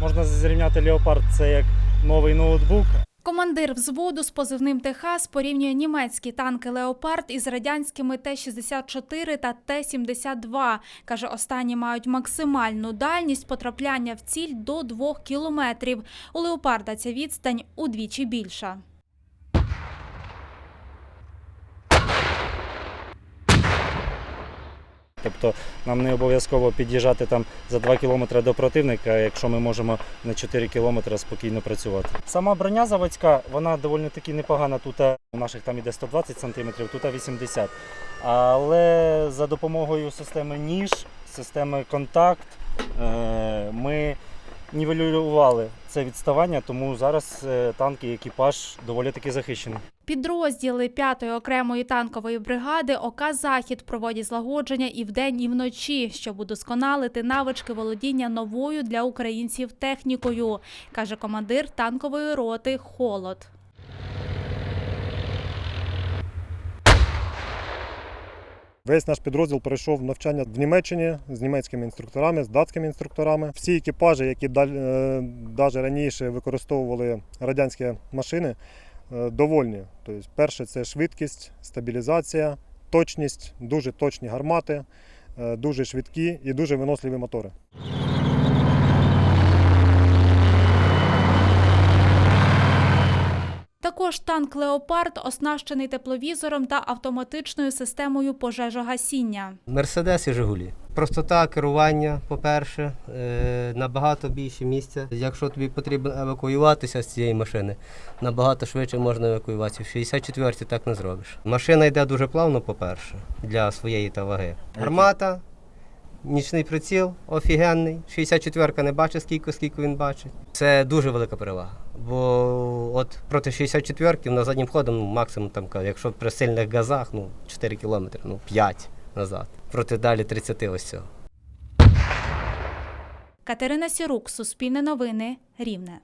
Можна зрівняти Леопард це як новий ноутбук, Командир взводу з позивним Техас порівнює німецькі танки Леопард із радянськими Т-64 та Т-72. Каже, останні мають максимальну дальність потрапляння в ціль до 2 кілометрів. У Леопарда ця відстань удвічі більша. Тобто нам не обов'язково під'їжджати там за 2 кілометри до противника, якщо ми можемо на 4 кілометри спокійно працювати. Сама броня заводська, вона доволі таки непогана. Тут е, у наших там іде 120 см, тут 80 Але за допомогою системи ніж, системи контакт, е, ми нівелювали це відставання, тому зараз е, танки і екіпаж доволі таки захищені. Підрозділи 5-ї окремої танкової бригади ОК Захід проводять злагодження і вдень, і вночі, щоб удосконалити навички володіння новою для українців технікою, каже командир танкової роти Холод. Весь наш підрозділ пройшов навчання в Німеччині з німецькими інструкторами, з датськими інструкторами. Всі екіпажі, які навіть раніше використовували радянські машини, е, довольні. Тобто, перше це швидкість, стабілізація, точність, дуже точні гармати, е, дуже швидкі і дуже виносливі мотори. Також танк Леопард оснащений тепловізором та автоматичною системою пожежогасіння. Мерседес і Жигулі. Простота керування, по-перше, е, набагато більше місця. Якщо тобі потрібно евакуюватися з цієї машини, набагато швидше можна евакуюватися. В 64-й так не зробиш. Машина йде дуже плавно, по-перше, для своєї та ваги. Гармата, нічний приціл, офігенний. 64-ка не бачить скільки, скільки він бачить. Це дуже велика перевага. Бо от проти 64-ки на заднім ходом ну, максимум там, якщо при сильних газах, ну 4 кілометри, ну 5 назад. Проти далі 30 ось цього. Катерина Сірук, Суспільне новини, Рівне.